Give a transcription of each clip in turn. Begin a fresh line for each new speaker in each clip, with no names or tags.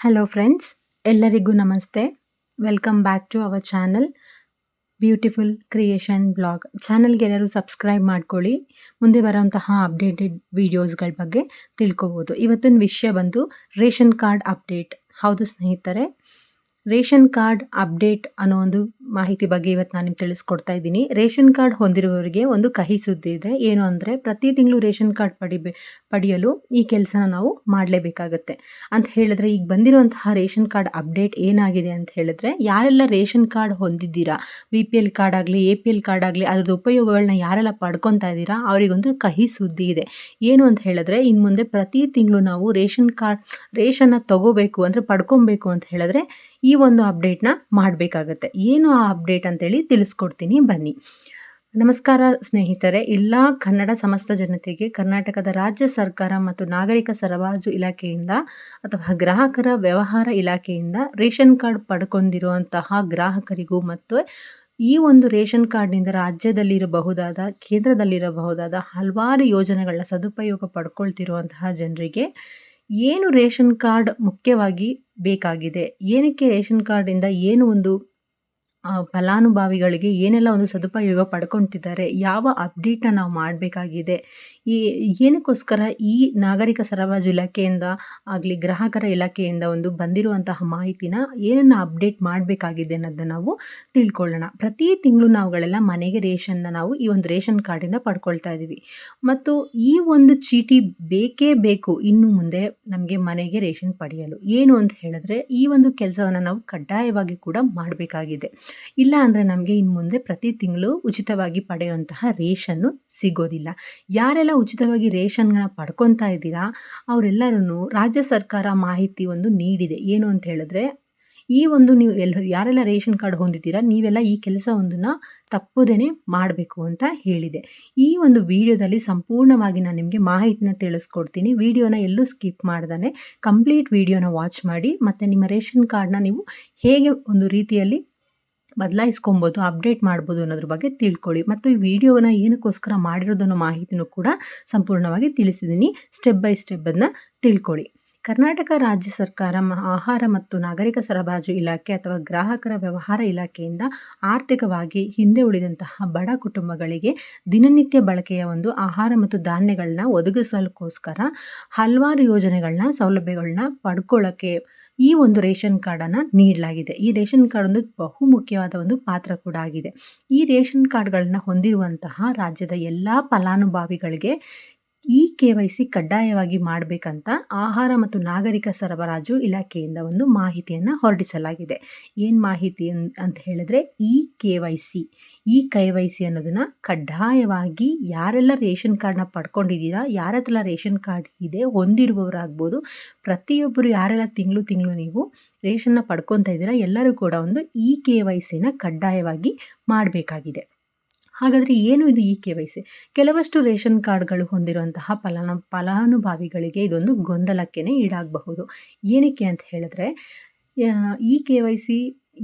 Hello friends ಎಲ್ಲರಿಗೂ ನಮಸ್ತೆ. Welcome back to our channel beautiful creation blog ಚಾನಲ್ಗೆ ಎಲ್ಲರೂ ಸಬ್ಸ್ಕ್ರೈಬ್ ಮಾಡ್ಕೊಳ್ಳಿ. ಮುಂದೆ ಬರೋಂತಹ ಅಪ್ಡೇಟೆಡ್ ವೀಡಿಯೋಸ್ಗಳ ಬಗ್ಗೆ ತಿಳ್ಕೊಬೋದು. ಇವತ್ತಿನ ವಿಷಯ ಬಂದು ರೇಷನ್ ಕಾರ್ಡ್ ಅಪ್ಡೇಟ್ ಹೌದು ಸ್ನೇಹಿತರೆ ರೇಷನ್ ಕಾರ್ಡ್ ಅಪ್ಡೇಟ್ ಅನ್ನೋ ಒಂದು ಮಾಹಿತಿ ಬಗ್ಗೆ ಇವತ್ತು ನಾನು ನಿಮ್ಗೆ ತಿಳಿಸ್ಕೊಡ್ತಾ ಇದ್ದೀನಿ. ರೇಷನ್ ಕಾರ್ಡ್ ಹೊಂದಿರುವವರಿಗೆ ಒಂದು ಕಹಿ ಸುದ್ದಿ ಇದೆ. ಏನು ಅಂದರೆ ಪ್ರತಿ ತಿಂಗಳು ರೇಷನ್ ಕಾರ್ಡ್ ಪಡಿಬೇ ಪಡೆಯಲು ಈ ಕೆಲಸನ ನಾವು ಮಾಡಲೇಬೇಕಾಗತ್ತೆ. ಅಂತ ಹೇಳಿದ್ರೆ ಈಗ ಬಂದಿರುವಂತಹ ರೇಷನ್ ಕಾರ್ಡ್ ಅಪ್ಡೇಟ್ ಏನಾಗಿದೆ ಅಂತ ಹೇಳಿದ್ರೆ ಯಾರೆಲ್ಲ ರೇಷನ್ ಕಾರ್ಡ್ ಹೊಂದಿದ್ದೀರಾ ವಿ ಪಿ ಎಲ್ ಕಾರ್ಡ್ ಆಗಲಿ, ಎ ಪಿ ಎಲ್ ಕಾರ್ಡ್ ಆಗಲಿ, ಅದ್ರದ್ದು ಉಪಯೋಗಗಳನ್ನ ಯಾರೆಲ್ಲ ಪಡ್ಕೊತಾ ಇದ್ದೀರಾ, ಅವರಿಗೊಂದು ಕಹಿ ಸುದ್ದಿ ಇದೆ. ಏನು ಅಂತ ಹೇಳಿದ್ರೆ ಇನ್ನು ಮುಂದೆ ಪ್ರತಿ ತಿಂಗಳು ನಾವು ರೇಷನ್ ಕಾರ್ಡ್, ರೇಷನ್ನ ತಗೋಬೇಕು ಅಂದರೆ ಪಡ್ಕೊಬೇಕು ಅಂತ ಹೇಳಿದ್ರೆ ಈ ಒಂದು ಅಪ್ಡೇಟ್ನ ಮಾಡಬೇಕಾಗತ್ತೆ. ಏನು ಆ ಅಪ್ಡೇಟ್ ಅಂತೇಳಿ ತಿಳಿಸ್ಕೊಡ್ತೀನಿ. ಬನ್ನಿ. ನಮಸ್ಕಾರ ಸ್ನೇಹಿತರೆ. ಎಲ್ಲ ಕನ್ನಡ ಸಮಸ್ತ ಜನತೆಗೆ ಕರ್ನಾಟಕದ ರಾಜ್ಯ ಸರ್ಕಾರ ಮತ್ತು ನಾಗರಿಕ ಸರಬರಾಜು ಇಲಾಖೆಯಿಂದ ಅಥವಾ ಗ್ರಾಹಕರ ವ್ಯವಹಾರ ಇಲಾಖೆಯಿಂದ ರೇಷನ್ ಕಾರ್ಡ್ ಪಡ್ಕೊಂಡಿರುವಂತಹ ಗ್ರಾಹಕರಿಗೂ ಮತ್ತು ಈ ಒಂದು ರೇಷನ್ ಕಾರ್ಡ್ನಿಂದ ರಾಜ್ಯದಲ್ಲಿರಬಹುದಾದ, ಕೇಂದ್ರದಲ್ಲಿರಬಹುದಾದ ಹಲವಾರು ಯೋಜನೆಗಳ ಸದುಪಯೋಗ ಪಡ್ಕೊಳ್ತಿರುವಂತಹ ಜನರಿಗೆ ಏನು ರೇಷನ್ ಕಾರ್ಡ್ ಮುಖ್ಯವಾಗಿ ಬೇಕಾಗಿದೆ. ಏನಕ್ಕೆ ರೇಷನ್ ಕಾರ್ಡಿಂದ ಏನು ಒಂದು ಫಲಾನುಭವಿಗಳಿಗೆ ಏನೆಲ್ಲ ಒಂದು ಸದುಪಯೋಗ ಪಡ್ಕೊತಿದ್ದಾರೆ, ಯಾವ ಅಪ್ಡೇಟನ್ನು ನಾವು ಮಾಡಬೇಕಾಗಿದೆ ಈ ಏನಕ್ಕೋಸ್ಕರ ಈ ನಾಗರಿಕ ಸರಬರಾಜು ಇಲಾಖೆಯಿಂದ ಆಗಲಿ ಗ್ರಾಹಕರ ಇಲಾಖೆಯಿಂದ ಒಂದು ಬಂದಿರುವಂತಹ ಮಾಹಿತಿನ ಏನನ್ನು ಅಪ್ಡೇಟ್ ಮಾಡಬೇಕಾಗಿದೆ ಅನ್ನೋದನ್ನ ನಾವು ತಿಳ್ಕೊಳ್ಳೋಣ. ಪ್ರತಿ ತಿಂಗಳು ನಾವುಗಳೆಲ್ಲ ಮನೆಗೆ ರೇಷನ್ನ ನಾವು ಈ ಒಂದು ರೇಷನ್ ಕಾರ್ಡಿಂದ ಪಡ್ಕೊಳ್ತಾ ಇದ್ದೀವಿ ಮತ್ತು ಈ ಒಂದು ಚೀಟಿ ಬೇಕೇ ಬೇಕು, ಇನ್ನು ಮುಂದೆ ನಮಗೆ ಮನೆಗೆ ರೇಷನ್ ಪಡೆಯಲು. ಏನು ಅಂತ ಹೇಳಿದ್ರೆ ಈ ಒಂದು ಕೆಲಸವನ್ನು ನಾವು ಕಡ್ಡಾಯವಾಗಿ ಕೂಡ ಮಾಡಬೇಕಾಗಿದೆ. ಇಲ್ಲ ಅಂದರೆ ನಮಗೆ ಇನ್ನು ಮುಂದೆ ಪ್ರತಿ ತಿಂಗಳು ಉಚಿತವಾಗಿ ಪಡೆಯುವಂತಹ ರೇಷನ್ನು ಸಿಗೋದಿಲ್ಲ. ಯಾರೆಲ್ಲ ಉಚಿತವಾಗಿ ರೇಷನ್ಗಳನ್ನ ಪಡ್ಕೊತಾ ಇದ್ದೀರಾ? ಅವರೆಲ್ಲರೂ ರಾಜ್ಯ ಸರ್ಕಾರ ಮಾಹಿತಿ ಒಂದು ನೀಡಿದೆ. ಏನು ಅಂತ ಹೇಳಿದ್ರೆ, ಈ ಒಂದು ನೀವು ಎಲ್ಲ ಯಾರೆಲ್ಲ ರೇಷನ್ ಕಾರ್ಡ್ ಹೊಂದಿದ್ದೀರಾ, ನೀವೆಲ್ಲ ಈ ಕೆಲಸವೊಂದನ್ನು ತಪ್ಪದೇ ಮಾಡಬೇಕು ಅಂತ ಹೇಳಿದೆ. ಈ ಒಂದು ವಿಡಿಯೋದಲ್ಲಿ ಸಂಪೂರ್ಣವಾಗಿ ನಾನು ನಿಮಗೆ ಮಾಹಿತಿನ ತಿಳಿಸ್ಕೊಡ್ತೀನಿ. ವಿಡಿಯೋನ ಎಲ್ಲೂ ಸ್ಕಿಪ್ ಮಾಡ್ದೇ, ಕಂಪ್ಲೀಟ್ ವಿಡಿಯೋನ ವಾಚ್ ಮಾಡಿ, ಮತ್ತು ನಿಮ್ಮ ರೇಷನ್ ಕಾರ್ಡ್ನ ನೀವು ಹೇಗೆ ಒಂದು ರೀತಿಯಲ್ಲಿ ಬದಲಾಯಿಸ್ಕೊಬೋದು, ಅಪ್ಡೇಟ್ ಮಾಡ್ಬೋದು ಅನ್ನೋದ್ರ ಬಗ್ಗೆ ತಿಳ್ಕೊಳ್ಳಿ. ಮತ್ತು ಈ ವಿಡಿಯೋನ ಏನಕ್ಕೋಸ್ಕರ ಮಾಡಿರೋದನ್ನೋ ಮಾಹಿತಿನೂ ಕೂಡ ಸಂಪೂರ್ಣವಾಗಿ ತಿಳಿಸಿದ್ದೀನಿ. ಸ್ಟೆಪ್ ಬೈ ಸ್ಟೆಪ್ ಅದನ್ನ ತಿಳ್ಕೊಳ್ಳಿ. ಕರ್ನಾಟಕ ರಾಜ್ಯ ಸರ್ಕಾರ ಆಹಾರ ಮತ್ತು ನಾಗರಿಕ ಸರಬರಾಜು ಇಲಾಖೆ ಅಥವಾ ಗ್ರಾಹಕರ ವ್ಯವಹಾರ ಇಲಾಖೆಯಿಂದ ಆರ್ಥಿಕವಾಗಿ ಹಿಂದೆ ಉಳಿದಂತಹ ಬಡ ಕುಟುಂಬಗಳಿಗೆ ದಿನನಿತ್ಯ ಬಳಕೆಯ ಒಂದು ಆಹಾರ ಮತ್ತು ಧಾನ್ಯಗಳನ್ನ ಒದಗಿಸಲಿಕ್ಕೋಸ್ಕರ ಹಲವಾರು ಯೋಜನೆಗಳನ್ನ ಸೌಲಭ್ಯಗಳನ್ನ ಪಡ್ಕೊಳ್ಳೋಕ್ಕೆ ಈ ಒಂದು ರೇಷನ್ ಕಾರ್ಡನ್ನು ನೀಡಲಾಗಿದೆ. ಈ ರೇಷನ್ ಕಾರ್ಡ್ ಒಂದು ಬಹು ಮುಖ್ಯವಾದ ಒಂದು ಪಾತ್ರ ಕೂಡ ಆಗಿದೆ. ಈ ರೇಷನ್ ಕಾರ್ಡ್ಗಳನ್ನು ಹೊಂದಿರುವಂತಹ ರಾಜ್ಯದ ಎಲ್ಲ ಫಲಾನುಭವಿಗಳಿಗೆ ಈ ಕೆ ವೈ ಸಿ ಕಡ್ಡಾಯವಾಗಿ ಮಾಡಬೇಕಂತ ಆಹಾರ ಮತ್ತು ನಾಗರಿಕ ಸರಬರಾಜು ಇಲಾಖೆಯಿಂದ ಒಂದು ಮಾಹಿತಿಯನ್ನು ಹೊರಡಿಸಲಾಗಿದೆ. ಏನು ಮಾಹಿತಿ ಅಂತ ಹೇಳಿದ್ರೆ E K Y C, E K Y C ಅನ್ನೋದನ್ನು ಕಡ್ಡಾಯವಾಗಿ ಯಾರೆಲ್ಲ ರೇಷನ್ ಕಾರ್ಡ್ನ ಪಡ್ಕೊಂಡಿದ್ದೀರಾ ಯಾರ ಹತ್ರ ರೇಷನ್ ಕಾರ್ಡ್ ಇದೆ ಹೊಂದಿರುವವರಾಗ್ಬೋದು, ಪ್ರತಿಯೊಬ್ಬರು ಯಾರೆಲ್ಲ ತಿಂಗಳು ತಿಂಗಳು ನೀವು ರೇಷನ್ನ ಪಡ್ಕೊತಾ ಇದ್ದೀರಾ, ಎಲ್ಲರೂ ಕೂಡ ಒಂದು ಇ ಕೆ ವೈ ಸಿನ ಕಡ್ಡಾಯವಾಗಿ ಮಾಡಬೇಕಾಗಿದೆ. ಹಾಗಾದರೆ ಏನು ಇದು ಇ ಕೆ ವೈ ಸಿ? ಕೆಲವಷ್ಟು ರೇಷನ್ ಕಾರ್ಡ್ಗಳು ಹೊಂದಿರುವಂತಹ ಫಲಾನು, ಫಲಾನುಭವಿಗಳಿಗೆ ಇದೊಂದು ಗೊಂದಲಕ್ಕೆ ಈಡಾಗಬಹುದು. ಏನಕ್ಕೆ ಅಂತ ಹೇಳಿದ್ರೆ ಇ ಕೆ ವೈ ಸಿ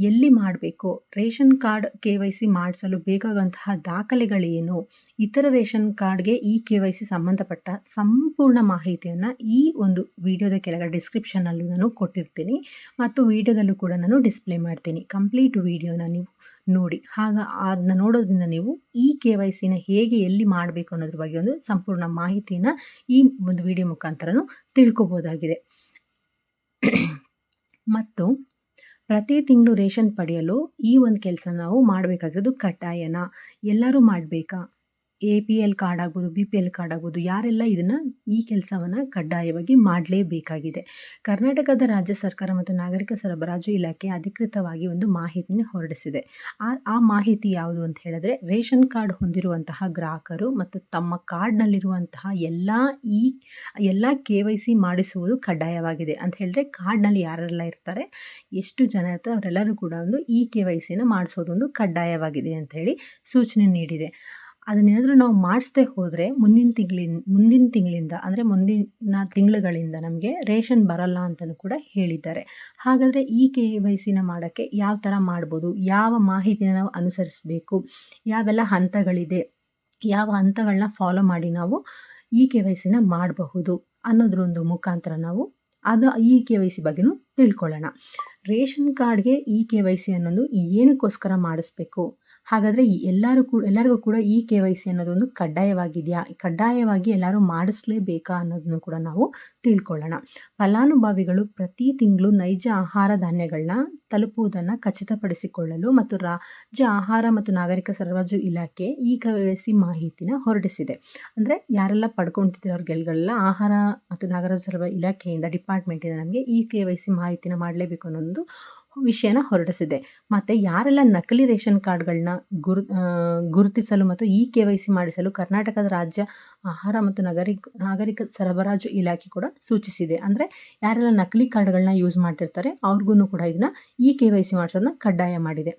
ಎಲ್ಲಿ ಮಾಡಬೇಕು? Ration card K Y C ಮಾಡಿಸಲು ಬೇಕಾಗುವಂತಹ ದಾಖಲೆಗಳೇನು? ಇತರ ರೇಷನ್ ಕಾರ್ಡ್ಗೆ ಈ ಕೆ ವೈ ಸಿ ಸಂಬಂಧಪಟ್ಟ ಸಂಪೂರ್ಣ ಮಾಹಿತಿಯನ್ನು ಈ ಒಂದು ವಿಡಿಯೋದ ಕೆಳಗಡೆ ಡಿಸ್ಕ್ರಿಪ್ಷನಲ್ಲೂ ನಾನು ಕೊಟ್ಟಿರ್ತೀನಿ. ಮತ್ತು ವಿಡಿಯೋದಲ್ಲೂ ಕೂಡ ನಾನು ಡಿಸ್ಪ್ಲೇ ಮಾಡ್ತೀನಿ. ಕಂಪ್ಲೀಟ್ ವಿಡಿಯೋನ ನೀವು ನೋಡಿ. ಹಾಗ ಅದನ್ನ ನೋಡೋದ್ರಿಂದ ನೀವು ಈ ಕೆ ವೈ ಸಿನ ಹೇಗೆ ಎಲ್ಲಿ ಮಾಡಬೇಕು ಅನ್ನೋದ್ರ ಬಗ್ಗೆ ಒಂದು ಸಂಪೂರ್ಣ ಮಾಹಿತಿನ ಈ ಒಂದು ವಿಡಿಯೋ ಮುಖಾಂತರನೂ ತಿಳ್ಕೊಬೋದಾಗಿದೆ. ಮತ್ತು ಪ್ರತಿ ತಿಂಗಳು ರೇಷನ್ ಪಡೆಯಲು ಈ ಒಂದು ಕೆಲಸ ನಾವು ಮಾಡಬೇಕಾಗಿರೋದು ಕಡ್ಡಾಯನ. ಎಲ್ಲರೂ ಮಾಡಬೇಕಾ? ಎ ಪಿ ಎಲ್ ಕಾರ್ಡ್ ಆಗ್ಬೋದು ಬಿ ಪಿ ಎಲ್ ಕಾರ್ಡ್ ಆಗ್ಬೋದು, ಯಾರೆಲ್ಲ ಇದನ್ನು ಈ ಕೆಲಸವನ್ನು ಕಡ್ಡಾಯವಾಗಿ ಮಾಡಲೇಬೇಕಾಗಿದೆ. ಕರ್ನಾಟಕದ ರಾಜ್ಯ ಸರ್ಕಾರ ಮತ್ತು ನಾಗರಿಕ ಸರಬರಾಜು ಇಲಾಖೆ ಅಧಿಕೃತವಾಗಿ ಒಂದು ಮಾಹಿತಿನ ಹೊರಡಿಸಿದೆ. ಆ ಆ ಮಾಹಿತಿ ಯಾವುದು ಅಂತ ಹೇಳಿದ್ರೆ, ರೇಷನ್ ಕಾರ್ಡ್ ಹೊಂದಿರುವಂತಹ ಗ್ರಾಹಕರು ಮತ್ತು ತಮ್ಮ ಕಾರ್ಡ್ನಲ್ಲಿರುವಂತಹ ಎಲ್ಲ ಈ, ಎಲ್ಲ ಕೆ ವೈ ಸಿ ಮಾಡಿಸುವುದು ಕಡ್ಡಾಯವಾಗಿದೆ ಅಂತ ಹೇಳಿದ್ರೆ, ಕಾರ್ಡ್ನಲ್ಲಿ ಯಾರೆಲ್ಲ ಇರ್ತಾರೆ, ಎಷ್ಟು ಜನ ಇರ್ತಾರೆ, ಅವರೆಲ್ಲರೂ ಕೂಡ ಒಂದು ಈ ಕೆ ವೈ ಸಿನ ಮಾಡಿಸೋದೊಂದು ಕಡ್ಡಾಯವಾಗಿದೆ ಅಂತ ಹೇಳಿ ಸೂಚನೆ ನೀಡಿದೆ. ಅದನ್ನೇನಾದರೂ ನಾವು ಮಾಡಿಸ್ದೆ ಹೋದರೆ ಮುಂದಿನ ತಿಂಗಳಿನ, ಮುಂದಿನ ತಿಂಗಳಿಂದ ಅಂದರೆ ಮುಂದಿನ ತಿಂಗಳುಗಳಿಂದ ನಮಗೆ ರೇಷನ್ ಬರಲ್ಲ ಅಂತಲೂ ಕೂಡ ಹೇಳಿದ್ದಾರೆ. ಹಾಗಾದರೆ ಈ ಕೆ ವೈ ಸಿನ ಮಾಡೋಕ್ಕೆ ಯಾವ ಥರ ಮಾಡ್ಬೋದು? ಯಾವ ಮಾಹಿತಿನ ನಾವು ಅನುಸರಿಸಬೇಕು? ಯಾವೆಲ್ಲ ಹಂತಗಳಿದೆ? ಯಾವ ಹಂತಗಳನ್ನ ಫಾಲೋ ಮಾಡಿ ನಾವು ಈ ಕೆ ವೈ ಸಿನ ಮಾಡಬಹುದು ಅನ್ನೋದ್ರ ಒಂದು ಮುಖಾಂತರ ನಾವು ಅದು ಈ ಕೆ ವೈ ಸಿ ಬಗ್ಗೆನೂ ತಿಳ್ಕೊಳ್ಳೋಣ. ರೇಷನ್ ಕಾರ್ಡ್ಗೆ ಈ ಕೆ ವೈ ಸಿ ಅನ್ನೋದು ಏನಕ್ಕೋಸ್ಕರ ಮಾಡಿಸ್ಬೇಕು? ಹಾಗಾದರೆ ಈ ಎಲ್ಲರೂ ಕೂಡ, ಎಲ್ಲರಿಗೂ ಕೂಡ ಈ ಕೆ ವೈ ಸಿ ಅನ್ನೋದೊಂದು ಕಡ್ಡಾಯವಾಗಿದೆಯಾ? ಕಡ್ಡಾಯವಾಗಿ ಎಲ್ಲರೂ ಮಾಡಿಸ್ಲೇಬೇಕಾ ಅನ್ನೋದನ್ನು ಕೂಡ ನಾವು ತಿಳ್ಕೊಳ್ಳೋಣ. ಫಲಾನುಭವಿಗಳು ಪ್ರತಿ ತಿಂಗಳು ನೈಜ ಆಹಾರ ಧಾನ್ಯಗಳನ್ನ ತಲುಪುವುದನ್ನು ಖಚಿತಪಡಿಸಿಕೊಳ್ಳಲು ಮತ್ತು ರಾಜ್ಯ ಆಹಾರ ಮತ್ತು ನಾಗರಿಕ ಸರಬರಾಜು ಇಲಾಖೆ ಈ ಕೆ ವೈ ಸಿ ಮಾಹಿತಿನ ಹೊರಡಿಸಿದೆ. ಅಂದರೆ ಯಾರೆಲ್ಲ ಪಡ್ಕೊಳ್ತಿದ್ದೀರೋ ಅವ್ರಿಗೆಲ್ಲ ಆಹಾರ ಮತ್ತು ನಾಗರಿಕ ಸರಬರಾಜು ಇಲಾಖೆಯಿಂದ, ಡಿಪಾರ್ಟ್ಮೆಂಟಿಂದ ನಮಗೆ ಈ ಕೆ ವೈ ಸಿ ಮಾಹಿತಿನ ಮಾಡಲೇಬೇಕು ಅನ್ನೋ ಒಂದು ವಿಷಯನ ಹೊರಡಿಸಿದೆ. ಮತ್ತು ಯಾರೆಲ್ಲ ನಕಲಿ ರೇಷನ್ ಕಾರ್ಡ್ಗಳನ್ನ ಗುರು ಗುರುತಿಸಲು ಮತ್ತು ಇ ಕೆ ವೈ ಸಿ ಮಾಡಿಸಲು ಕರ್ನಾಟಕದ ರಾಜ್ಯ ಆಹಾರ ಮತ್ತು ನಗರಿ ನಾಗರಿಕ ಸರಬರಾಜು ಇಲಾಖೆ ಕೂಡ ಸೂಚಿಸಿದೆ. ಅಂದರೆ ಯಾರೆಲ್ಲ ನಕಲಿ ಕಾರ್ಡ್ಗಳನ್ನ ಯೂಸ್ ಮಾಡ್ತಿರ್ತಾರೆ ಅವ್ರಿಗೂ ಕೂಡ ಇದನ್ನ ಇ ಕೆ ವೈ ಸಿ ಮಾಡಿಸೋದನ್ನ ಕಡ್ಡಾಯ ಮಾಡಿದೆ.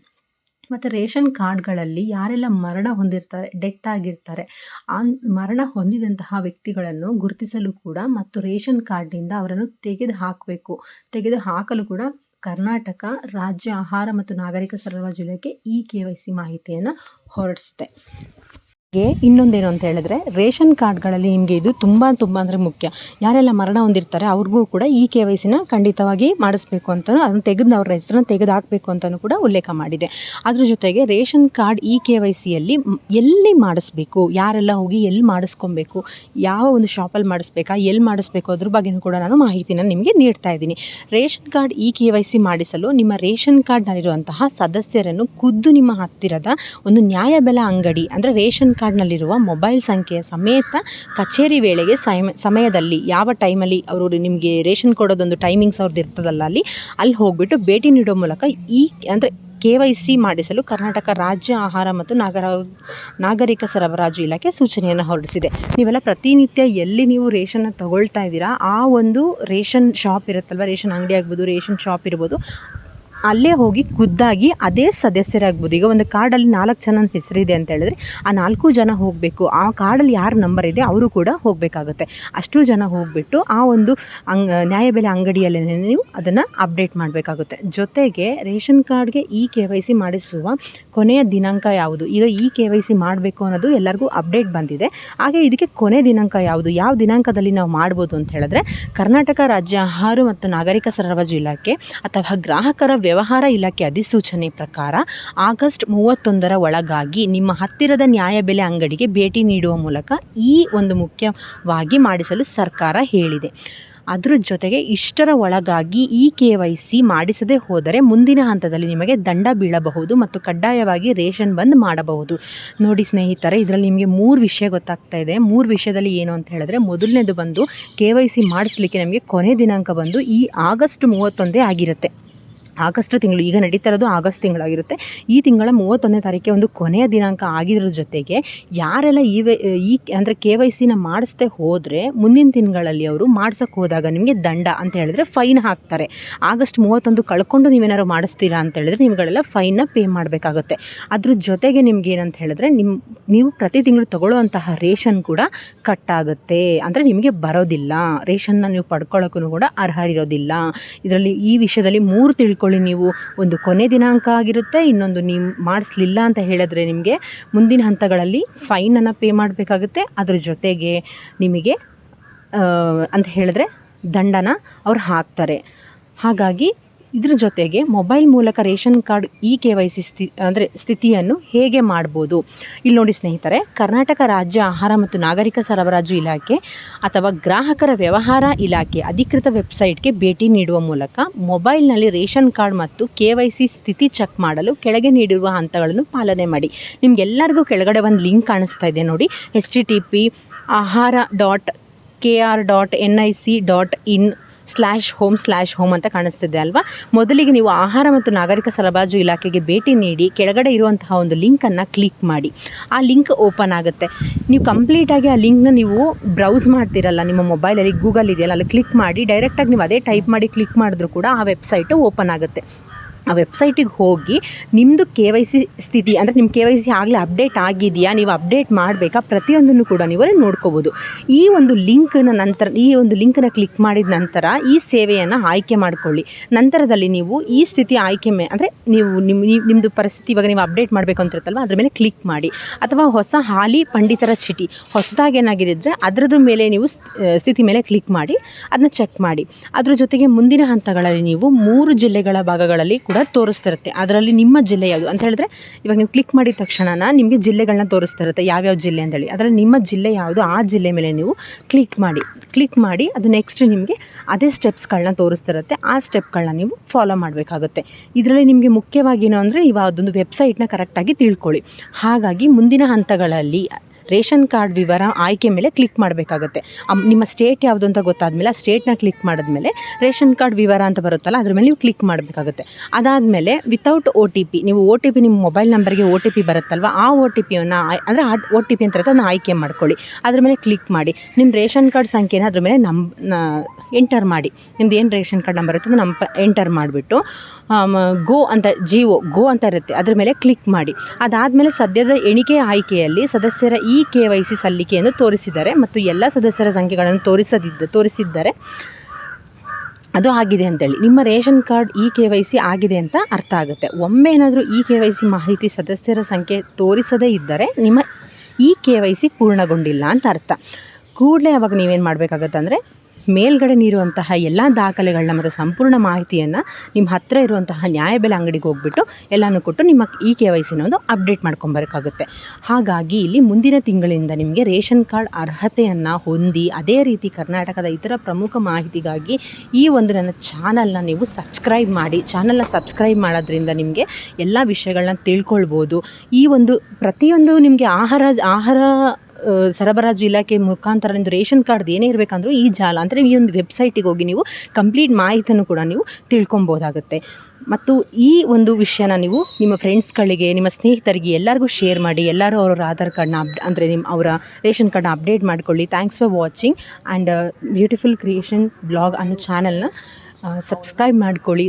ಮತ್ತು ರೇಷನ್ ಕಾರ್ಡ್ಗಳಲ್ಲಿ ಯಾರೆಲ್ಲ ಮರಣ ಹೊಂದಿರ್ತಾರೆ, ಡೆತ್ ಆಗಿರ್ತಾರೆ ಆ ಮರಣ ಹೊಂದಿದಂತಹ ವ್ಯಕ್ತಿಗಳನ್ನು ಗುರುತಿಸಲು ಕೂಡ ಮತ್ತು ರೇಷನ್ ಕಾರ್ಡ್ನಿಂದ ಅವರನ್ನು ತೆಗೆದು ಹಾಕಬೇಕು ತೆಗೆದು ಹಾಕಲು ಕೂಡ ಕರ್ನಾಟಕ ರಾಜ್ಯ ಆಹಾರ ಮತ್ತು ನಾಗರಿಕ ಸರಬರಾಜು ಇಲಾಖೆ ಈ ಕೆ ವೈ ಸಿ ಮಾಹಿತಿಯನ್ನು ಹೊರಡಿಸಿದೆ ಇನ್ನೊಂದೇನು ಅಂತ ಹೇಳಿದ್ರೆ, ರೇಷನ್ ಕಾರ್ಡ್ಗಳಲ್ಲಿ ನಿಮಗೆ ಇದು ತುಂಬ ತುಂಬ ಅಂದರೆ ಮುಖ್ಯ. ಯಾರೆಲ್ಲ ಮರಣ ಹೊಂದಿರ್ತಾರೆ, ಅವ್ರಿಗೂ ಕೂಡ ಈ ಕೆ ವೈ ಸಿನ ಖಂಡಿತವಾಗಿ ಮಾಡಿಸ್ಬೇಕು ಅಂತಲೂ ಅದನ್ನು ತೆಗೆದು ಅವ್ರ ಹೆಸರನ್ನ ತೆಗೆದು ಹಾಕಬೇಕು ಅಂತಲೂ ಕೂಡ ಉಲ್ಲೇಖ ಮಾಡಿದೆ. ಅದ್ರ ಜೊತೆಗೆ ration card E K Y ಸಿಯಲ್ಲಿ ಎಲ್ಲಿ ಮಾಡಿಸ್ಬೇಕು, ಯಾರೆಲ್ಲ ಹೋಗಿ ಎಲ್ಲಿ ಮಾಡಿಸ್ಕೊಬೇಕು, ಯಾವ ಒಂದು ಶಾಪಲ್ಲಿ ಮಾಡಿಸ್ಬೇಕಾ, ಎಲ್ಲಿ ಮಾಡಿಸ್ಬೇಕು ಅದ್ರ ಬಗ್ಗೆಯೂ ಕೂಡ ನಾನು ಮಾಹಿತಿನ ನಿಮಗೆ ನೀಡ್ತಾ ಇದ್ದೀನಿ. Ration card E K Y C ಮಾಡಿಸಲು ನಿಮ್ಮ ರೇಷನ್ ಕಾರ್ಡ್ನಲ್ಲಿರುವಂತಹ ಸದಸ್ಯರನ್ನು ಖುದ್ದು ನಿಮ್ಮ ಹತ್ತಿರದ ಒಂದು ನ್ಯಾಯಬೆಲೆ ಅಂಗಡಿ, ಅಂದರೆ ರೇಷನ್ ಕಾರ್ಡ್ನಲ್ಲಿರುವ ಮೊಬೈಲ್ ಸಂಖ್ಯೆಯ ಸಮೇತ ಕಚೇರಿ ವೇಳೆಗೆ ಸಮ, ಸಮಯದಲ್ಲಿ ಯಾವ ಟೈಮಲ್ಲಿ ಅವರು ನಿಮಗೆ ರೇಷನ್ ಕೊಡೋದೊಂದು ಟೈಮಿಂಗ್ಸ್ ಅವ್ರದ್ದು ಇರ್ತದಲ್ಲ ಅಲ್ಲಿ ಅಲ್ಲಿ ಹೋಗಿಬಿಟ್ಟು ಭೇಟಿ ನೀಡೋ ಮೂಲಕ ಈ ಅಂದರೆ ಕೆ ವೈ ಸಿ ಮಾಡಿಸಲು ಕರ್ನಾಟಕ ರಾಜ್ಯ ಆಹಾರ ಮತ್ತು ನಾಗರ, ನಾಗರಿಕ ಸರಬರಾಜು ಇಲಾಖೆ ಸೂಚನೆಯನ್ನು ಹೊರಡಿಸಿದೆ. ನೀವೆಲ್ಲ ಪ್ರತಿನಿತ್ಯ ಎಲ್ಲಿ ನೀವು ರೇಷನ್ನ ತಗೊಳ್ತಾ ಇದ್ದೀರಾ? ಆ ಒಂದು ರೇಷನ್ ಶಾಪ್ ಇರುತ್ತಲ್ವ? ರೇಷನ್ ಅಂಗಡಿ ಆಗ್ಬೋದು, ರೇಷನ್ ಶಾಪ್ ಇರ್ಬೋದು ಅಲ್ಲೇ ಹೋಗಿ ಖುದ್ದಾಗಿ ಅದೇ ಸದಸ್ಯರಾಗ್ಬೋದು. ಈಗ ಒಂದು ಕಾರ್ಡಲ್ಲಿ ನಾಲ್ಕು ಜನ ಹೆಸರಿದೆ ಅಂತ ಹೇಳಿದ್ರೆ ಆ ನಾಲ್ಕು ಜನ ಹೋಗಬೇಕು. ಆ ಕಾರ್ಡಲ್ಲಿ ಯಾರ ನಂಬರ್ ಇದೆ ಅವರು ಕೂಡ ಹೋಗಬೇಕಾಗುತ್ತೆ. ಅಷ್ಟು ಜನ ಹೋಗಿಬಿಟ್ಟು ಆ ಒಂದು ಅಂಗ್ ನ್ಯಾಯಬೆಲೆ ಅಂಗಡಿಯಲ್ಲಿ ನೀವು ಅದನ್ನು ಅಪ್ಡೇಟ್ ಮಾಡಬೇಕಾಗುತ್ತೆ. ಜೊತೆಗೆ ರೇಷನ್ ಕಾರ್ಡ್ಗೆ ಈ ಕೆ ವೈ ಸಿ ಮಾಡಿಸುವ ಕೊನೆಯ ದಿನಾಂಕ ಯಾವುದು? ಈಗ ಈ ಕೆ ವೈ ಸಿ ಮಾಡಬೇಕು ಅನ್ನೋದು ಎಲ್ಲರಿಗೂ ಅಪ್ಡೇಟ್ ಬಂದಿದೆ. ಹಾಗೆ ಇದಕ್ಕೆ ಕೊನೆ ದಿನಾಂಕ ಯಾವುದು? ಯಾವ ದಿನಾಂಕದಲ್ಲಿ ನಾವು ಮಾಡ್ಬೋದು ಅಂತ ಹೇಳಿದ್ರೆ, ಕರ್ನಾಟಕ ರಾಜ್ಯ ಆಹಾರ ಮತ್ತು ನಾಗರಿಕ ಸರಬರಾಜು ಇಲಾಖೆ ಅಥವಾ ಗ್ರಾಹಕರ ವ್ಯವಹಾರ ಇಲಾಖೆ ಅಧಿಸೂಚನೆ ಪ್ರಕಾರ ಆಗಸ್ಟ್ ಮೂವತ್ತೊಂದರ ಒಳಗಾಗಿ ನಿಮ್ಮ ಹತ್ತಿರದ ನ್ಯಾಯಬೆಲೆ ಅಂಗಡಿಗೆ ಭೇಟಿ ನೀಡುವ ಮೂಲಕ ಈ ಒಂದು ಮುಖ್ಯವಾಗಿ ಮಾಡಿಸಲು ಸರ್ಕಾರ ಹೇಳಿದೆ. ಅದ್ರ ಜೊತೆಗೆ ಇಷ್ಟರ ಒಳಗಾಗಿ ಈ ಕೆ ವೈ ಸಿ ಮಾಡಿಸದೇ ಹೋದರೆ ಮುಂದಿನ ಹಂತದಲ್ಲಿ ನಿಮಗೆ ದಂಡ ಬೀಳಬಹುದು ಮತ್ತು ಕಡ್ಡಾಯವಾಗಿ ರೇಷನ್ ಬಂದ್ ಮಾಡಬಹುದು. ನೋಡಿ ಸ್ನೇಹಿತರೆ, ಇದರಲ್ಲಿ ನಿಮಗೆ ಮೂರು ವಿಷಯ ಗೊತ್ತಾಗ್ತಾ ಇದೆ. ಮೂರು ವಿಷಯದಲ್ಲಿ ಏನು ಅಂತ ಹೇಳಿದ್ರೆ, ಮೊದಲನೇದು ಬಂದು ಕೆ ವೈ ಸಿ ಮಾಡಿಸ್ಲಿಕ್ಕೆ ನಮಗೆ ಕೊನೆ ದಿನಾಂಕ ಬಂದು ಈ ಆಗಸ್ಟ್ ಮೂವತ್ತೊಂದೇ ಆಗಿರುತ್ತೆ. ಆಗಸ್ಟ್ ತಿಂಗಳು, ಈಗ ನಡೀತಾ ಇರೋದು ಆಗಸ್ಟ್ ತಿಂಗಳಾಗಿರುತ್ತೆ. ಈ ತಿಂಗಳ ಮೂವತ್ತೊಂದನೇ ತಾರೀಕಿಗೆ ಒಂದು ಕೊನೆಯ ದಿನಾಂಕ ಆಗಿರೋ ಜೊತೆಗೆ ಯಾರೆಲ್ಲ ಈ ವೈ, ಈ ಅಂದರೆ ಕೆ ವೈ ಸಿನ ಮಾಡಿಸ್ದೆ ಹೋದರೆ ಮುಂದಿನ ತಿಂಗಳಲ್ಲಿ ಅವರು ಮಾಡ್ಸೋಕ್ಕೆ ಹೋದಾಗ ನಿಮಗೆ ದಂಡ ಅಂತ ಹೇಳಿದ್ರೆ ಫೈನ್ ಹಾಕ್ತಾರೆ. ಆಗಸ್ಟ್ ಮೂವತ್ತೊಂದು ಕಳ್ಕೊಂಡು ನೀವೇನಾದ್ರು ಮಾಡಿಸ್ತೀರಾ ಅಂತ ಹೇಳಿದ್ರೆ ನಿಮ್ಗಳೆಲ್ಲ ಫೈನ್ನ ಪೇ ಮಾಡಬೇಕಾಗುತ್ತೆ. ಅದ್ರ ಜೊತೆಗೆ ನಿಮ್ಗೆ ಏನಂತ ಹೇಳಿದ್ರೆ ನಿಮ್ಮ ನೀವು ಪ್ರತಿ ತಿಂಗಳು ತಗೊಳ್ಳುವಂತಹ ರೇಷನ್ ಕೂಡ ಕಟ್ಟಾಗುತ್ತೆ. ಅಂದರೆ ನಿಮಗೆ ಬರೋದಿಲ್ಲ. ರೇಷನ್ನ ನೀವು ಪಡ್ಕೊಳ್ಳೋಕ್ಕೂ ಕೂಡ ಅರ್ಹರಿರೋದಿಲ್ಲ. ಇದರಲ್ಲಿ ಈ ವಿಷಯದಲ್ಲಿ ಮೂರು ತಿಳ್ಕೊಳ್ಳಿ ನೀವು. ಒಂದು ಕೊನೆ ದಿನಾಂಕ ಆಗಿರುತ್ತೆ, ಇನ್ನೊಂದು ನೀವು ಮಾಡಿಸ್ಲಿಲ್ಲ ಅಂತ ಹೇಳಿದ್ರೆ ನಿಮಗೆ ಮುಂದಿನ ಹಂತಗಳಲ್ಲಿ ಫೈನನ್ನು ಪೇ ಮಾಡಬೇಕಾಗುತ್ತೆ. ಅದ್ರ ಜೊತೆಗೆ ನಿಮಗೆ ಅಂತ ಹೇಳಿದ್ರೆ ದಂಡನ ಅವ್ರು ಹಾಕ್ತಾರೆ. ಹಾಗಾಗಿ ಇದ್ರ ಜೊತೆಗೆ ಮೊಬೈಲ್ ಮೂಲಕ ration card E K Y C ಸ್ಥಿ ಅಂದರೆ ಸ್ಥಿತಿಯನ್ನು ಹೇಗೆ ಮಾಡ್ಬೋದು? ಇಲ್ಲಿ ನೋಡಿ ಸ್ನೇಹಿತರೆ, ಕರ್ನಾಟಕ ರಾಜ್ಯ ಆಹಾರ ಮತ್ತು ನಾಗರಿಕ ಸರಬರಾಜು ಇಲಾಖೆ ಅಥವಾ ಗ್ರಾಹಕರ ವ್ಯವಹಾರ ಇಲಾಖೆ ಅಧಿಕೃತ ವೆಬ್ಸೈಟ್ಗೆ ಭೇಟಿ ನೀಡುವ ಮೂಲಕ ಮೊಬೈಲ್ನಲ್ಲಿ ರೇಷನ್ ಕಾರ್ಡ್ ಮತ್ತು ಕೆ ವೈ ಸಿ ಸ್ಥಿತಿ ಚೆಕ್ ಮಾಡಲು ಕೆಳಗೆ ನೀಡಿರುವ ಹಂತಗಳನ್ನು ಪಾಲನೆ ಮಾಡಿ. ನಿಮಗೆಲ್ಲರಿಗೂ ಕೆಳಗಡೆ ಒಂದು ಲಿಂಕ್ ಕಾಣಿಸ್ತಾ ಇದೆ ನೋಡಿ. ಎಚ್ ಟಿ ಟಿ ಪಿ ಆಹಾರ dot K R dot N I C dot in slash home slash home ಅಂತ ಕಾಣಿಸ್ತಿದೆ ಅಲ್ವಾ? ಮೊದಲಿಗೆ ನೀವು ಆಹಾರ ಮತ್ತು ನಾಗರಿಕ ಸಲಬಾಜು ಇಲಾಖೆಗೆ ಭೇಟಿ ನೀಡಿ, ಕೆಳಗಡೆ ಇರುವಂತಹ ಒಂದು ಲಿಂಕನ್ನು ಕ್ಲಿಕ್ ಮಾಡಿ. ಆ ಲಿಂಕ್ ಓಪನ್ ಆಗುತ್ತೆ. ನೀವು ಕಂಪ್ಲೀಟಾಗಿ ಆ ಲಿಂಕ್ನ ನೀವು ಬ್ರೌಸ್ ಮಾಡ್ತಿರಲ್ಲ, ನಿಮ್ಮ ಮೊಬೈಲಲ್ಲಿ ಗೂಗಲ್ ಇದೆಯಲ್ಲ, ಅಲ್ಲಿ ಕ್ಲಿಕ್ ಮಾಡಿ ಡೈರೆಕ್ಟಾಗಿ ನೀವು ಅದೇ ಟೈಪ್ ಮಾಡಿ ಕ್ಲಿಕ್ ಮಾಡಿದ್ರು ಕೂಡ ಆ ವೆಬ್ಸೈಟು ಓಪನ್ ಆಗುತ್ತೆ. ಆ ವೆಬ್ಸೈಟಿಗೆ ಹೋಗಿ ನಿಮ್ಮದು ಕೆ ವೈ ಸಿ ಸ್ಥಿತಿ ಅಂದರೆ ನಿಮ್ಮ ಕೆ ವೈ ಸಿ ಆಗಲೇ ಅಪ್ಡೇಟ್ ಆಗಿದೆಯಾ, ನೀವು ಅಪ್ಡೇಟ್ ಮಾಡಬೇಕಾ ಪ್ರತಿಯೊಂದನ್ನು ಕೂಡ ನೀವು ಅಲ್ಲಿ ನೋಡ್ಕೋಬೋದು. ಈ ಒಂದು ಲಿಂಕ್ನ ನಂತರ, ಈ ಒಂದು ಲಿಂಕನ್ನು ಕ್ಲಿಕ್ ಮಾಡಿದ ನಂತರ ಈ ಸೇವೆಯನ್ನು ಆಯ್ಕೆ ಮಾಡಿಕೊಳ್ಳಿ. ನಂತರದಲ್ಲಿ ನೀವು ಈ ಸ್ಥಿತಿ ಆಯ್ಕೆ ಮೇ, ಅಂದರೆ ನೀವು ನಿಮ್ಮ ನಿಮ್ಮದು ಪರಿಸ್ಥಿತಿ ಇವಾಗ ನೀವು ಅಪ್ಡೇಟ್ ಮಾಡಬೇಕು ಅಂತ ಇರುತ್ತಲ್ವ, ಅದ್ರ ಮೇಲೆ ಕ್ಲಿಕ್ ಮಾಡಿ. ಅಥವಾ ಹೊಸ ಹಾಲಿ ಪಂಡಿತರ ಚೀಟಿ, ಹೊಸದಾಗಿ ಏನಾಗಿದೆ ಅದರದ್ರ ಮೇಲೆ ನೀವು ಸ್ಥಿತಿ ಮೇಲೆ ಕ್ಲಿಕ್ ಮಾಡಿ ಅದನ್ನ ಚೆಕ್ ಮಾಡಿ. ಅದರ ಜೊತೆಗೆ ಮುಂದಿನ ಹಂತಗಳಲ್ಲಿ ನೀವು ಮೂರು ಜಿಲ್ಲೆಗಳ ಭಾಗಗಳಲ್ಲಿ ತೋರಿಸ್ತಿರುತ್ತೆ. ಅದರಲ್ಲಿ ನಿಮ್ಮ ಜಿಲ್ಲೆ ಯಾವುದು? ಅಂತ ಹೇಳಿದ್ರೆ, ಇವಾಗ ನೀವು ಕ್ಲಿಕ್ ಮಾಡಿದ ತಕ್ಷಣ ನಿಮಗೆ ಜಿಲ್ಲೆಗಳನ್ನ ತೋರಿಸ್ತಿರುತ್ತೆ, ಯಾವ್ಯಾವ ಜಿಲ್ಲೆ ಅಂತೇಳಿ. ಅದರಲ್ಲಿ ನಿಮ್ಮ ಜಿಲ್ಲೆ ಯಾವುದು, ಆ ಜಿಲ್ಲೆ ಮೇಲೆ ನೀವು ಕ್ಲಿಕ್ ಮಾಡಿ. ಕ್ಲಿಕ್ ಮಾಡಿ, ಅದು ನೆಕ್ಸ್ಟ್ ನಿಮಗೆ ಅದೇ ಸ್ಟೆಪ್ಸ್ಗಳನ್ನ ತೋರಿಸ್ತಿರುತ್ತೆ. ಆ ಸ್ಟೆಪ್ಗಳನ್ನ ನೀವು ಫಾಲೋ ಮಾಡಬೇಕಾಗುತ್ತೆ. ಇದರಲ್ಲಿ ನಿಮಗೆ ಮುಖ್ಯವಾಗಿ ಏನು ಅಂದರೆ, ಇವಾಗ ಅದೊಂದು ವೆಬ್ಸೈಟ್ನ ಕರೆಕ್ಟಾಗಿ ತಿಳ್ಕೊಳ್ಳಿ. ಹಾಗಾಗಿ ಮುಂದಿನ ಹಂತಗಳಲ್ಲಿ ರೇಷನ್ ಕಾರ್ಡ್ ವಿವರ ಆಯ್ಕೆ ಮೇಲೆ ಕ್ಲಿಕ್ ಮಾಡಬೇಕಾಗುತ್ತೆ. ನಿಮ್ಮ ಸ್ಟೇಟ್ ಯಾವುದು ಅಂತ ಗೊತ್ತಾದಮೇಲೆ ಆ ಸ್ಟೇಟ್ನ ಕ್ಲಿಕ್ ಮಾಡಿದ್ಮೇಲೆ ರೇಷನ್ ಕಾರ್ಡ್ ವಿವರ ಅಂತ ಬರುತ್ತಲ್ಲ, ಅದ್ರ ಮೇಲೆ ನೀವು ಕ್ಲಿಕ್ ಮಾಡಬೇಕಾಗುತ್ತೆ. ಅದಾದಮೇಲೆ ವಿತೌಟ್ ಒ ಟಿ ಪಿ ನೀವು ಒ ಟಿ ಪಿ ನಿಮ್ಮ ಮೊಬೈಲ್ ನಂಬರ್ಗೆ ಒ ಟಿ ಪಿ ಬರುತ್ತಲ್ವ, ಆ ಒ ಟಿ ಪಿಯನ್ನು ಅಂದರೆ ಆ ಒ ಟಿ ಪಿ ಅಂತ ಅದನ್ನು ಆಯ್ಕೆ ಮಾಡ್ಕೊಳ್ಳಿ. ಅದ್ರ ಮೇಲೆ ಕ್ಲಿಕ್ ಮಾಡಿ ನಿಮ್ಮ ರೇಷನ್ ಕಾರ್ಡ್ ಸಂಖ್ಯೆನ ಅದ್ರ ಮೇಲೆ ನಮ್ ಎಂಟರ್ ಮಾಡಿ. ನಿಮ್ದು ಏನು ರೇಷನ್ ಕಾರ್ಡ್ ನಂಬರ್ ಇರ್ತದೆ ನಮ್ಮ ಎಂಟರ್ ಮಾಡಿಬಿಟ್ಟು ಗೋ ಅಂತ ಜಿಒ ಗೋ ಅಂತ ಇರುತ್ತೆ. ಅದರ ಮೇಲೆ ಕ್ಲಿಕ್ ಮಾಡಿ. ಅದಾದಮೇಲೆ ಸದ್ಯದ ಎಣಿಕೆ ಆಯ್ಕೆಯಲ್ಲಿ ಸದಸ್ಯರ ಇ ಕೆ ವೈ ಸಿ ಸಲ್ಲಿಕೆಯನ್ನು ತೋರಿಸಿದ್ದಾರೆ ಮತ್ತು ಎಲ್ಲ ಸದಸ್ಯರ ಸಂಖ್ಯೆಗಳನ್ನು ತೋರಿಸದಿದ್ದ, ತೋರಿಸಿದ್ದಾರೆ ಅದು ಆಗಿದೆ ಅಂತೇಳಿ. ನಿಮ್ಮ ration card E K Y C ಆಗಿದೆ ಅಂತ ಅರ್ಥ ಆಗುತ್ತೆ. ಒಮ್ಮೆ ಏನಾದರೂ ಇ ಕೆ ವೈ ಸಿ ಮಾಹಿತಿ ಸದಸ್ಯರ ಸಂಖ್ಯೆ ತೋರಿಸದೇ ಇದ್ದರೆ ನಿಮ್ಮ ಇ ಕೆ ವೈ ಸಿ ಪೂರ್ಣಗೊಂಡಿಲ್ಲ ಅಂತ ಅರ್ಥ. ಕೂಡಲೇ ಅವಾಗ ನೀವೇನು ಮಾಡಬೇಕಾಗತ್ತೆ ಅಂದರೆ ಮೇಲ್ಗಡೆ ನೀರುವಂತಹ ಎಲ್ಲ ದಾಖಲೆಗಳನ್ನ ಮತ್ತು ಸಂಪೂರ್ಣ ಮಾಹಿತಿಯನ್ನು ನಿಮ್ಮ ಹತ್ತಿರ ಇರುವಂತಹ ನ್ಯಾಯಬೆಲೆ ಅಂಗಡಿಗೆ ಹೋಗ್ಬಿಟ್ಟು ಎಲ್ಲನೂ ಕೊಟ್ಟು ನಿಮ್ಮ ಇ ಕೆ ವೈ ಸಿನ ಒಂದು ಅಪ್ಡೇಟ್ ಮಾಡ್ಕೊಬರಬೇಕಾಗುತ್ತೆ ಹಾಗಾಗಿ ಇಲ್ಲಿ ಮುಂದಿನ ತಿಂಗಳಿಂದ ನಿಮಗೆ ರೇಷನ್ ಕಾರ್ಡ್ ಅರ್ಹತೆಯನ್ನು ಹೊಂದಿ ಅದೇ ರೀತಿ ಕರ್ನಾಟಕದ ಇತರ ಪ್ರಮುಖ ಮಾಹಿತಿಗಾಗಿ ಈ ಒಂದು ನನ್ನ ಚಾನಲ್ನ ನೀವು ಸಬ್ಸ್ಕ್ರೈಬ್ ಮಾಡಿ, ಚಾನಲ್ನ ಸಬ್ಸ್ಕ್ರೈಬ್ ಮಾಡೋದ್ರಿಂದ ನಿಮಗೆ ಎಲ್ಲ ವಿಷಯಗಳನ್ನ ತಿಳ್ಕೊಳ್ಬೋದು. ಈ ಒಂದು ಪ್ರತಿಯೊಂದು ನಿಮಗೆ ಆಹಾರ ಆಹಾರ ಸರಬರಾಜು ಇಲಾಖೆ ಮುಖಾಂತರ ನಿಮ್ಮದು ರೇಷನ್ ಕಾರ್ಡ್ ಏನೇ ಇರಬೇಕಂದ್ರೂ ಈ ಜಾಲ ಅಂದರೆ ಈ ಒಂದು ವೆಬ್ಸೈಟಿಗೆ ಹೋಗಿ ನೀವು ಕಂಪ್ಲೀಟ್ ಮಾಹಿತಿಯನ್ನು ಕೂಡ ನೀವು ತಿಳ್ಕೊಬೋದಾಗುತ್ತೆ ಮತ್ತು ಈ ಒಂದು ವಿಷಯನ ನೀವು ನಿಮ್ಮ ಫ್ರೆಂಡ್ಸ್ಗಳಿಗೆ, ನಿಮ್ಮ ಸ್ನೇಹಿತರಿಗೆ ಎಲ್ಲರಿಗೂ ಶೇರ್ ಮಾಡಿ, ಎಲ್ಲರೂ ಅವರ ಆಧಾರ್ ಕಾರ್ಡ್ನ ಅಪ್ ಅಂದರೆ ನಿಮ್ಮ ಅವರ ರೇಷನ್ ಕಾರ್ಡ್ನ ಅಪ್ಡೇಟ್ ಮಾಡ್ಕೊಳ್ಳಿ. Thanks for watching and beautiful creation blog ಅನ್ನೋ ಚಾನಲ್ನ ಸಬ್ಸ್ಕ್ರೈಬ್ ಮಾಡ್ಕೊಳ್ಳಿ.